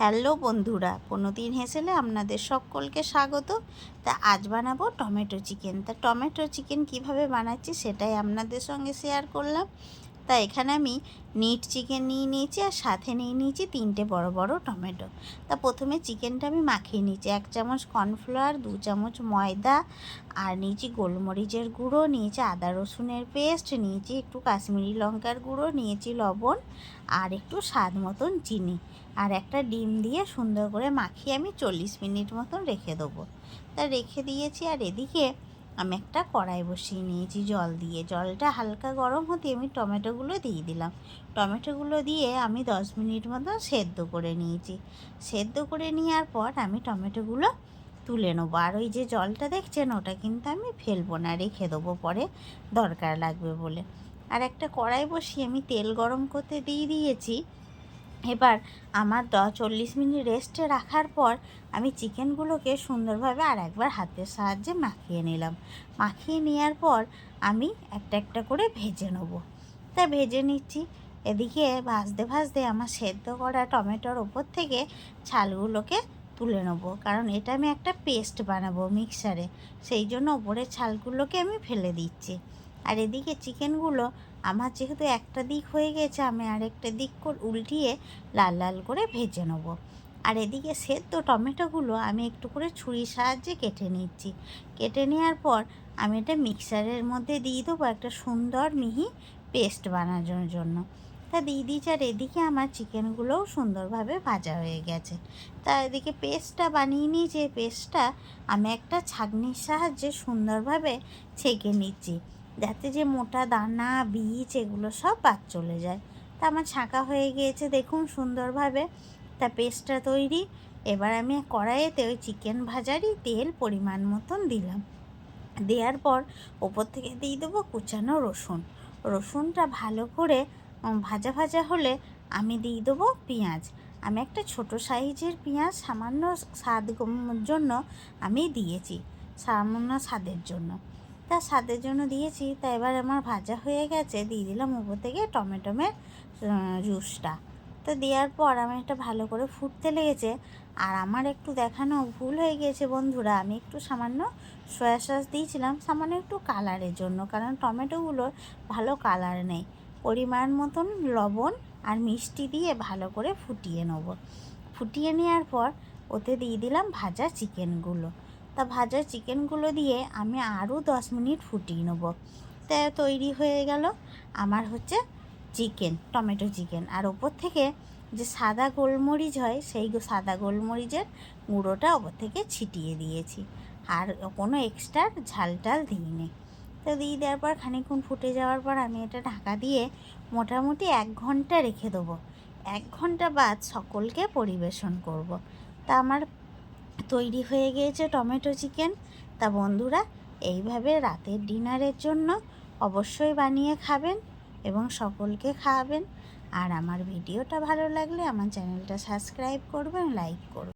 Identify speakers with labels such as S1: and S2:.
S1: Hello বন্ধুরা কোনো দিন হেসেলে আপনাদের সকলকে স্বাগত। তা আজ বানাবো টমেটো চিকেন। তা টমেটো চিকেন কীভাবে বানাচ্ছি সেটাই আপনাদের সঙ্গে শেয়ার করলাম। তা এখানে আমি নিট চিকেন নিয়ে নিয়েছি আর সাথে নিয়ে নিয়েছি তিনটে বড় বড় টমেটো তা প্রথমে চিকেনটা আমি মাখিয়ে নিয়েছি। এক চামচ কর্নফ্লাওয়ার দু চামচ ময়দা আর নিয়েছি গোলমরিচের গুঁড়ো, নিয়েছি আদা রসুনের পেস্ট নিয়েছি একটু কাশ্মীরি লঙ্কার গুঁড়ো, নিয়েছি লবণ আর একটু স্বাদ মতন চিনি। আর একটা ডিম দিয়ে সুন্দর করে মাখিয়ে আমি চল্লিশ মিনিট মতন রেখে দেবো। তা রেখে দিয়েছি আর এদিকে আমি একটা কড়াই বসিয়ে নিয়েছি জল দিয়ে। জলটা হালকা গরম হতে আমি টমেটোগুলো দিয়ে দিলাম। টমেটোগুলো দিয়ে আমি দশ মিনিট মতো সেদ্ধ করে নিয়েছি। সেদ্ধ করে নেওয়ার পর আমি টমেটোগুলো তুলে নেব। আর ওই যে জলটা দেখছেন, ওটা কিন্তু আমি ফেলব না, রেখে দেবো পরে, দরকার লাগবে বলে। আর একটা কড়াই বসিয়ে আমি তেল গরম করতে দিয়ে দিয়েছি। এবার আমার দশ চল্লিশ মিনিট রেস্টে রাখার পর আমি চিকেনগুলোকে সুন্দরভাবে আর একবার হাতের সাহায্যে মাখিয়ে নিলাম। মাখিয়ে নেওয়ার পর আমি একটা একটা করে ভেজে নেব। তা ভেজে নিচ্ছি। এদিকে ভাজতে ভাজতে আমার সেদ্ধ করা টমেটোর ওপর থেকে ছালগুলোকে তুলে নেব। কারণ এটা আমি একটা পেস্ট বানাবো মিক্সারে সেই জন্য ওপরের ছালগুলোকে আমি ফেলে দিচ্ছি। আর এদিকে চিকেনগুলো আমার যেহেতু একটা দিক হয়ে গেছে, আমি আরেকটা দিক করে, উল্টিয়ে লাল লাল করে ভেজে নেব। আর এদিকে সেদ্ধ টমেটোগুলো আমি একটু করে ছুরির সাহায্যে কেটে নিচ্ছি। কেটে নেওয়ার পর আমি এটা মিক্সারের মধ্যে দিয়ে দেবো একটা সুন্দর মিহি পেস্ট বানানোর জন্য। তা দিয়ে দিয়েছি, আর এদিকে আমার চিকেনগুলোও সুন্দরভাবে ভাজা হয়ে গেছে। তা এদিকে পেস্টটা বানিয়ে নিয়েছি, এই পেস্টটা আমি একটা ছাগনির সাহায্যে সুন্দরভাবে ছেঁকে নিচ্ছি। যাতে যে মোটা দানা, বীজ এগুলো সব বাদ চলে যায়। তা আমার ছাঁকা হয়ে গিয়েছে, দেখুন সুন্দরভাবে। তা পেস্টটা তৈরি। এবার আমি কড়াইয়েতে ওই চিকেন ভাজারই তেল পরিমাণ মতন দিলাম। দেওয়ার পর ওপর থেকে দিয়ে দেবো কুচানো রসুন। রসুনটা ভালো করে ভাজা ভাজা হলে আমি দিয়ে দেবো পেঁয়াজ। আমি একটা ছোট সাইজের পেঁয়াজ সামান্য স্বাদ জন্য আমি দিয়েছি, সামান্য স্বাদের জন্য। তা স্বাদের জন্য দিয়েছি, তা এবার আমার ভাজা হয়ে গেছে। দিয়ে দিলাম উপর থেকে টমেটোমের জুসটা। তো দেওয়ার পর আমি এটা ভালো করে ফুটতে লেগেছে। আর আমার একটু দেখানো ভুল হয়ে গিয়েছে বন্ধুরা, আমি একটু সামান্য সয়া সস দিয়েছিলাম, সামান্য একটু কালারের জন্য, কারণ টমেটোগুলোর ভালো কালার নেই। পরিমাণ মতন লবণ আর মিষ্টি দিয়ে ভালো করে ফুটিয়ে নেব। ফুটিয়ে নেওয়ার পর ওতে দিয়ে দিলাম ভাজা চিকেনগুলো তা ভাজা চিকেনগুলো দিয়ে আমি আরও দশ মিনিট ফুটিয়ে নেব। তা তৈরি হয়ে গেল আমার হচ্ছে চিকেন, টমেটো চিকেন। আর ওপর থেকে যে সাদা গোলমরিচ হয়, সেই সাদা গোলমরিচের গুঁড়োটা ওপর থেকে ছিটিয়ে দিয়েছি। আর কোনো এক্সট্রা ঝাল টাল দিইনি। তো দিয়ে দেওয়ার পর খানিক্ষণ ফুটে যাওয়ার পর আমি এটা ঢাকা দিয়ে মোটামুটি এক ঘণ্টা রেখে দেবো। এক ঘণ্টা বাদ সকলকে পরিবেশন করব। তা আমার তৈরি হয়ে গিয়েছে টমেটো চিকেন। তা বন্ধুরা, এইভাবে রাতের ডিনারের জন্য অবশ্যই বানিয়ে খাবেন এবং সকলকে খাওয়াবেন। আর আমার ভিডিওটা ভালো লাগলে আমার চ্যানেলটা সাবস্ক্রাইব করবেন, লাইক করবেন।